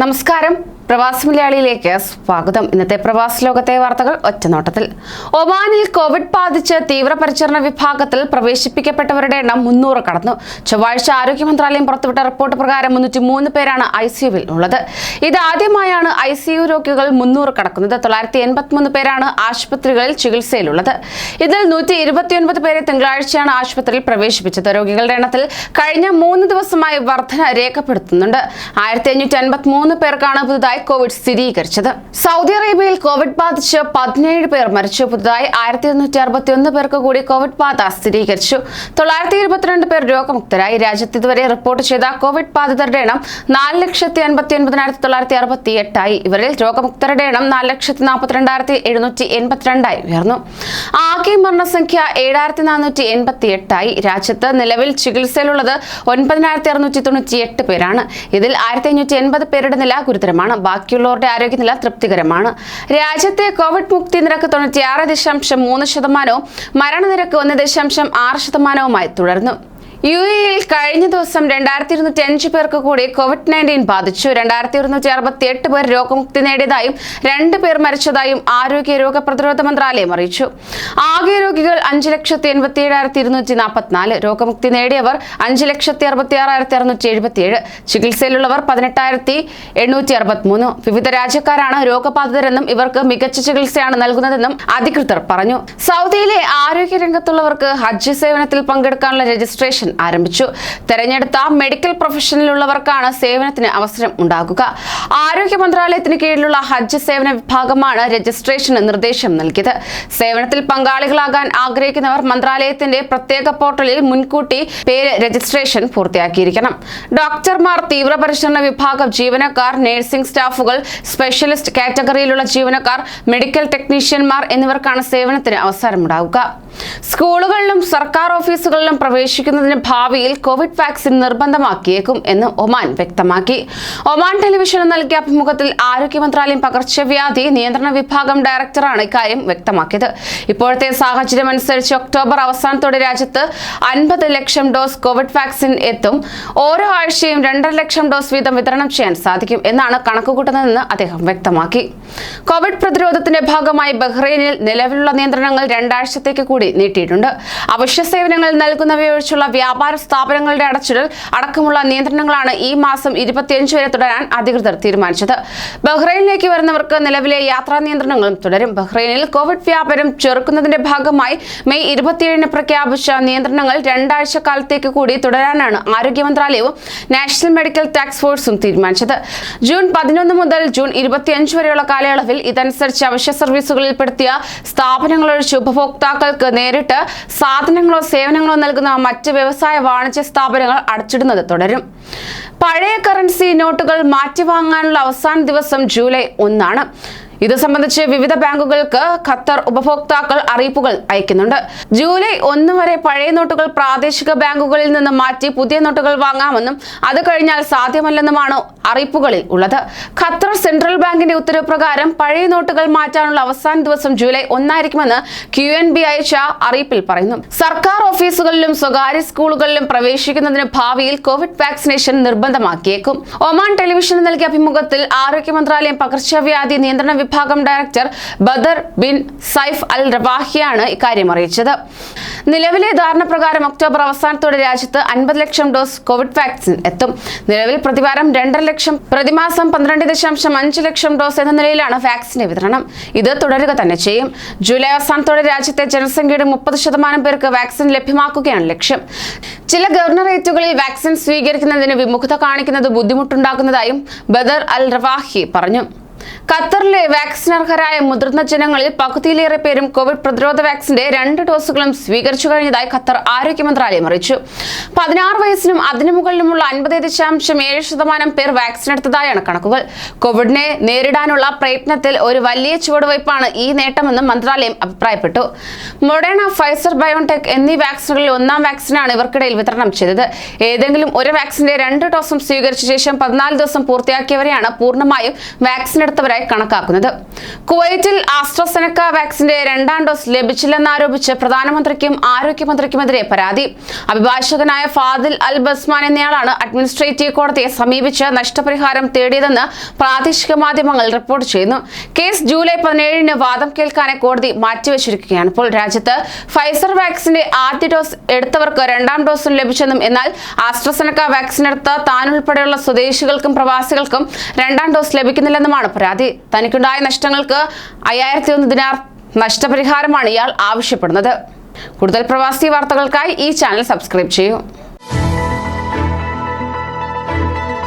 നമസ്കാരം. പ്രവാസി മലയാളിയിലേക്ക് സ്വാഗതം. ഇന്നത്തെ പ്രവാസ ലോകത്തെ വാർത്തകൾ ഒറ്റനോട്ടത്തിൽ. ഒമാനിൽ കോവിഡ് ബാധിച്ച് തീവ്രപരിചരണ വിഭാഗത്തിൽ പ്രവേശിപ്പിക്കപ്പെട്ടവരുടെ എണ്ണം മുന്നൂറ് കടന്നു. ചൊവ്വാഴ്ച ആരോഗ്യ മന്ത്രാലയം പുറത്തുവിട്ട റിപ്പോർട്ട് പ്രകാരം മുന്നൂറ്റി മൂന്ന് പേരാണ് ഐ സിയുവിൽ ഉള്ളത് ഇതാദ്യമായാണ് ഐ സി യു രോഗികൾ മുന്നൂറ് കടക്കുന്നത്. തൊള്ളായിരത്തി എൺപത്തിമൂന്ന് പേരാണ് ആശുപത്രികളിൽ ചികിത്സയിലുള്ളത്. ഇതിൽ നൂറ്റി ഇരുപത്തിയൊൻപത് പേരെ തിങ്കളാഴ്ചയാണ് ആശുപത്രിയിൽ പ്രവേശിപ്പിച്ചത്. രോഗികളുടെ എണ്ണത്തിൽ കഴിഞ്ഞ മൂന്ന് ദിവസമായി വർധന രേഖപ്പെടുത്തുന്നുണ്ട്. ആയിരത്തി അഞ്ഞൂറ്റി അൻപത്തി മൂന്ന് പേർക്കാണ് പുതുതായി കോവിഡ് സ്ഥിരീകരിച്ചത്. സൗദി അറേബ്യയിൽ കോവിഡ് ബാധിച്ച് പതിനേഴ് പേർ മരിച്ചു. പുതുതായി ആയിരത്തി എണ്ണൂറ്റി അറുപത്തി ഒന്ന് പേർക്ക് കൂടി കോവിഡ് ബാധ സ്ഥിരീകരിച്ചു. തൊള്ളായിരത്തി ഇരുപത്തിരണ്ട് പേർ രോഗമുക്തരായി. രാജ്യത്ത് ഇതുവരെ റിപ്പോർട്ട് ചെയ്ത കോവിഡ് ബാധിതരുടെ എണ്ണം നാല് ലക്ഷത്തി അൻപത്തി ഒൻപതിനായിരത്തി തൊള്ളായിരത്തി അറുപത്തി എട്ടായി ഇവരിൽ രോഗമുക്തരുടെ എണ്ണം നാല് ലക്ഷത്തി നാൽപ്പത്തിരണ്ടായിരത്തി എഴുന്നൂറ്റി എൺപത്തിരണ്ടായി ഉയർന്നു. ആകെ മരണസംഖ്യ ഏഴായിരത്തി നാനൂറ്റി എൺപത്തി എട്ടായി രാജ്യത്ത് നിലവിൽ ചികിത്സയിലുള്ളത് ഒൻപതിനായിരത്തി അറുന്നൂറ്റി തൊണ്ണൂറ്റി എട്ട് പേരാണ്. ഇതിൽ ആയിരത്തി അഞ്ഞൂറ്റി എൺപത് പേരുടെ നില ഗുരുതരമാണ്. ബാക്കിയുള്ളവരുടെ ആരോഗ്യനില തൃപ്തികരമാണ്. രാജ്യത്തെ കോവിഡ് മുക്തി നിരക്ക് തൊണ്ണൂറ്റിയാറ് ദശാംശം മൂന്ന് ശതമാനവും മരണനിരക്ക് ഒന്ന് ദശാംശം ആറ് ശതമാനവുമായി തുടർന്നു. യു എയിൽ കഴിഞ്ഞ ദിവസം രണ്ടായിരത്തി ഇരുന്നൂറ്റി അഞ്ച് പേർക്ക് കൂടി കോവിഡ് നയന്റീൻ ബാധിച്ചു. രണ്ടായിരത്തി ഇരുന്നൂറ്റി അറുപത്തി എട്ട് പേർ രോഗമുക്തി നേടിയതായും രണ്ട് പേർ മരിച്ചതായും ആരോഗ്യ രോഗപ്രതിരോധ മന്ത്രാലയം അറിയിച്ചു. ആകെ രോഗികൾ അഞ്ച് ലക്ഷത്തി എൺപത്തി ഏഴായിരത്തി ഇരുന്നൂറ്റി നാൽപ്പത്തിനാല് രോഗമുക്തി നേടിയവർ അഞ്ച് ലക്ഷത്തി അറുപത്തി ആറായിരത്തി അറുന്നൂറ്റി എഴുപത്തിയേഴ് ചികിത്സയിലുള്ളവർ പതിനെട്ടായിരത്തി എണ്ണൂറ്റി അറുപത്തിമൂന്ന് വിവിധ രാജ്യക്കാരാണ് രോഗബാധിതരെന്നും ഇവർക്ക് മികച്ച ചികിത്സയാണ് നൽകുന്നതെന്നും അധികൃതർ പറഞ്ഞു. സൗദിയിലെ ആരോഗ്യ രംഗത്തുള്ളവർക്ക് ഹജ്ജ് സേവനത്തിൽ പങ്കെടുക്കാനുള്ള രജിസ്ട്രേഷൻ ആരംഭിച്ചു. തെരഞ്ഞെടുത്ത മെഡിക്കൽ പ്രൊഫഷനിലുള്ളവർക്കാണ് സേവനത്തിന് അവസരം ഉണ്ടാകുക. ആരോഗ്യ മന്ത്രാലയത്തിന് കീഴിലുള്ള ഹജ്ജ് സേവന വിഭാഗമാണ് രജിസ്ട്രേഷന് നിർദ്ദേശം നൽകിയത്. സേവനത്തിൽ പങ്കാളികളാകാൻ ആഗ്രഹിക്കുന്നവർ മന്ത്രാലയത്തിന്റെ പ്രത്യേക പോർട്ടലിൽ മുൻകൂട്ടി പേര് രജിസ്ട്രേഷൻ പൂർത്തിയാക്കിയിരിക്കണം. ഡോക്ടർമാർ തീവ്രപരിശീലന വിഭാഗം ജീവനക്കാർ നഴ്സിംഗ് സ്റ്റാഫുകൾ സ്പെഷ്യലിസ്റ്റ് കാറ്റഗറിയിലുള്ള ജീവനക്കാർ മെഡിക്കൽ ടെക്നീഷ്യന്മാർ എന്നിവർക്കാണ് സേവനത്തിന് അവസരമുണ്ടാവുക. സ്കൂളുകളിലും സർക്കാർ ഓഫീസുകളിലും പ്രവേശിക്കുന്നതിന് ഭാവിയിൽ കോവിഡ് വാക്സിൻ നിർബന്ധമാക്കിയേക്കും എന്ന് ഒമാൻ വ്യക്തമാക്കി. ഒമാൻ ടെലിവിഷന് നൽകിയ അഭിമുഖത്തിൽ ആരോഗ്യ മന്ത്രാലയം പകർച്ചവ്യാധി നിയന്ത്രണ വിഭാഗം ഡയറക്ടറാണ് ഇക്കാര്യം വ്യക്തമാക്കിയത്. ഇപ്പോഴത്തെ സാഹചര്യം അനുസരിച്ച് ഒക്ടോബർ അവസാനത്തോടെ രാജ്യത്ത് അൻപത് ലക്ഷം ഡോസ് കോവിഡ് വാക്സിൻ എത്തും. ഓരോ ആഴ്ചയും രണ്ടര ലക്ഷം ഡോസ് വീതം വിതരണം ചെയ്യാൻ സാധിക്കും എന്നാണ് കണക്കുകൂട്ടുന്നതെന്ന് അദ്ദേഹം വ്യക്തമാക്കി. കോവിഡ് പ്രതിരോധത്തിന്റെ ഭാഗമായി ബഹ്റൈനിൽ നിലവിലുള്ള നിയന്ത്രണങ്ങൾ രണ്ടാഴ്ചത്തേക്ക് കൂടി നീട്ടിയിട്ടുണ്ട്. അവശ്യ സേവനങ്ങൾ നൽകുന്നവയൊഴിച്ചുള്ള വ്യാപാര സ്ഥാപനങ്ങളുടെ അടച്ചിടൽ അടക്കമുള്ള നിയന്ത്രണങ്ങളാണ് ഈ മാസം ഇരുപത്തിയഞ്ച് വരെ തുടരാൻ അധികൃതർ തീരുമാനിച്ചത്. ബഹ്റൈനിലേക്ക് വരുന്നവർക്ക് നിലവിലെ യാത്രാ നിയന്ത്രണങ്ങളും തുടരും. ബഹ്റൈനിൽ കോവിഡ് വ്യാപനം ചെറുക്കുന്നതിന്റെ ഭാഗമായി മെയ് ഇരുപത്തിയേഴിന് പ്രഖ്യാപിച്ച നിയന്ത്രണങ്ങൾ രണ്ടാഴ്ച കാലത്തേക്ക് കൂടി തുടരാനാണ് ആരോഗ്യ മന്ത്രാലയവും നാഷണൽ മെഡിക്കൽ ടാക്സ് ഫോഴ്സും തീരുമാനിച്ചത്. ജൂൺ പതിനൊന്ന് മുതൽ ജൂൺ ഇരുപത്തിയഞ്ച് വരെയുള്ള കാലയളവിൽ ഇതനുസരിച്ച് അവശ്യ സർവീസുകളിൽ പെടുത്തിയ സ്ഥാപനങ്ങളൊഴിച്ച് ഉപഭോക്താക്കൾക്ക് നേരിട്ട് സാധനങ്ങളോ സേവനങ്ങളോ നൽകുന്ന മറ്റ് വ്യവസായ വാണിജ്യ സ്ഥാപനങ്ങൾ അടച്ചിടുന്നത് തുടരും. പഴയ കറൻസി നോട്ടുകൾ മാറ്റി വാങ്ങാനുള്ള അവസാന ദിവസം ജൂലൈ ഒന്നാണ്. ഇത് സംബന്ധിച്ച് വിവിധ ബാങ്കുകൾക്ക് ഖത്തർ ഉപഭോക്താക്കൾ അറിയിപ്പുകൾ അയക്കുന്നുണ്ട്. ജൂലൈ ഒന്ന് വരെ പഴയ നോട്ടുകൾ പ്രാദേശിക ബാങ്കുകളിൽ നിന്ന് മാറ്റി പുതിയ നോട്ടുകൾ വാങ്ങാമെന്നും അത് കഴിഞ്ഞാൽ സാധ്യമല്ലെന്നുമാണ് അറിയിപ്പുകളിൽ ഉള്ളത്. ഖത്തർ സെൻട്രൽ ബാങ്കിന്റെ ഉത്തരവ് പ്രകാരം പഴയ നോട്ടുകൾ മാറ്റാനുള്ള അവസാന ദിവസം ജൂലൈ ഒന്നായിരിക്കുമെന്ന് ക്യു എൻ ബി അയച്ച അറിയിപ്പിൽ പറയുന്നു. സർക്കാർ ഓഫീസുകളിലും സ്വകാര്യ സ്കൂളുകളിലും പ്രവേശിക്കുന്നതിന് ഭാവിയിൽ കോവിഡ് വാക്സിനേഷൻ നിർബന്ധമാക്കിയേക്കും. ഒമാൻ ടെലിവിഷന് നൽകിയ അഭിമുഖത്തിൽ ആരോഗ്യ മന്ത്രാലയം പകർച്ചവ്യാധി നിയന്ത്രണ വിഭാഗം director Badar bin Saif al റവാഹിയാണ് ഇക്കാര്യം അറിയിച്ചത്. നിലവിലെ ധാരണ പ്രകാരം ഒക്ടോബർ അവസാനത്തോടെ രാജ്യത്ത് അൻപത് ലക്ഷം ഡോസ് കോവിഡ് വാക്സിൻ എത്തും. നിലവിൽ പ്രതിവാരം രണ്ടര ലക്ഷം പ്രതിമാസം പന്ത്രണ്ട് ദശാംശം അഞ്ച് ലക്ഷം ഡോസ് എന്ന നിലയിലാണ് വാക്സിന്റെ വിതരണം. ഇത് തുടരുക തന്നെ ചെയ്യും. ജൂലൈ അവസാനത്തോടെ രാജ്യത്തെ ജനസംഖ്യയുടെ മുപ്പത് ശതമാനം പേർക്ക് വാക്സിൻ ലഭ്യമാക്കുകയാണ് ലക്ഷ്യം. ചില ഗവർണറേറ്റുകളിൽ വാക്സിൻ സ്വീകരിക്കുന്നതിന് വിമുഖത കാണിക്കുന്നത് ബുദ്ധിമുട്ടുണ്ടാക്കുന്നതായും ബദർ അൽ റവാഹി പറഞ്ഞു. ഖത്തറിലെ വാക്സിൻ അർഹരായ മുതിർന്ന ജനങ്ങളിൽ പകുതിയിലേറെ പേരും കോവിഡ് പ്രതിരോധ വാക്സിന്റെ രണ്ട് ഡോസുകളും സ്വീകരിച്ചു കഴിഞ്ഞതായി ഖത്തർ ആരോഗ്യ മന്ത്രാലയം അറിയിച്ചു. പതിനാറ് വയസ്സിനും അതിനു മുകളിലുമുള്ള അൻപത് ദശാംശം ഏഴ് ശതമാനം പേർ വാക്സിൻ എടുത്തതായാണ് കണക്കുകൾ. കോവിഡിനെ നേരിടാനുള്ള പ്രയത്നത്തിൽ ഒരു വലിയ ചുവടുവയ്പ്പാണ് ഈ നേട്ടമെന്നും മന്ത്രാലയം അഭിപ്രായപ്പെട്ടു. മൊഡേണ ഫൈസർ ബയോടെക് എന്നീ വാക്സിനുകളിൽ ഒന്നാം വാക്സിനാണ് ഇവർക്കിടയിൽ വിതരണം ചെയ്തത്. ഏതെങ്കിലും ഒരു വാക്സിന്റെ രണ്ട് ഡോസും സ്വീകരിച്ച ശേഷം പതിനാല് ദിവസം പൂർത്തിയാക്കിയവരെയാണ് പൂർണമായും വാക്സിൻ എടുത്തവരായി കണക്കാക്കുന്നത്. കുവൈറ്റിൽ ആസ്ട്രസെനക്ക വാക്സിന്റെ രണ്ടാം ഡോസ് ലഭിച്ചില്ലെന്നാരോപിച്ച് പ്രധാനമന്ത്രിക്കും ആരോഗ്യമന്ത്രിക്കുമെതിരെ പരാതി. അഭിഭാഷകനായ ഫാദിൽ അൽ ബസ്മാൻ എന്നയാളാണ് അഡ്മിനിസ്ട്രേറ്റീവ് കോടതിയെ സമീപിച്ച് നഷ്ടപരിഹാരം തേടിയതെന്ന് പ്രാദേശിക മാധ്യമങ്ങൾ റിപ്പോർട്ട് ചെയ്യുന്നു. കേസ് ജൂലൈ പതിനേഴിന് വാദം കേൾക്കാനെ കോടതി മാറ്റിവെച്ചിരിക്കുകയാണ്. ഇപ്പോൾ രാജ്യത്ത് ഫൈസർ വാക്സിന്റെ ആദ്യ ഡോസ് എടുത്തവർക്ക് രണ്ടാം ഡോസും ലഭിച്ചെന്നും എന്നാൽ ആസ്ട്രസെനക്ക വാക്സിൻ എടുത്ത താൻ ഉൾപ്പെടെയുള്ള സ്വദേശികൾക്കും പ്രവാസികൾക്കും രണ്ടാം ഡോസ് ലഭിക്കുന്നില്ലെന്നുമാണ് പരാതി. തനിക്കുണ്ടായ നഷ്ടങ്ങൾക്ക് അയ്യായിരത്തി ഒന്ന് ദിനാർ നഷ്ടപരിഹാരമാണ് ഇയാൾ ആവശ്യപ്പെടുന്നത്. കൂടുതൽ പ്രവാസി വാർത്തകൾക്കായി ഈ ചാനൽ സബ്സ്ക്രൈബ് ചെയ്യൂ.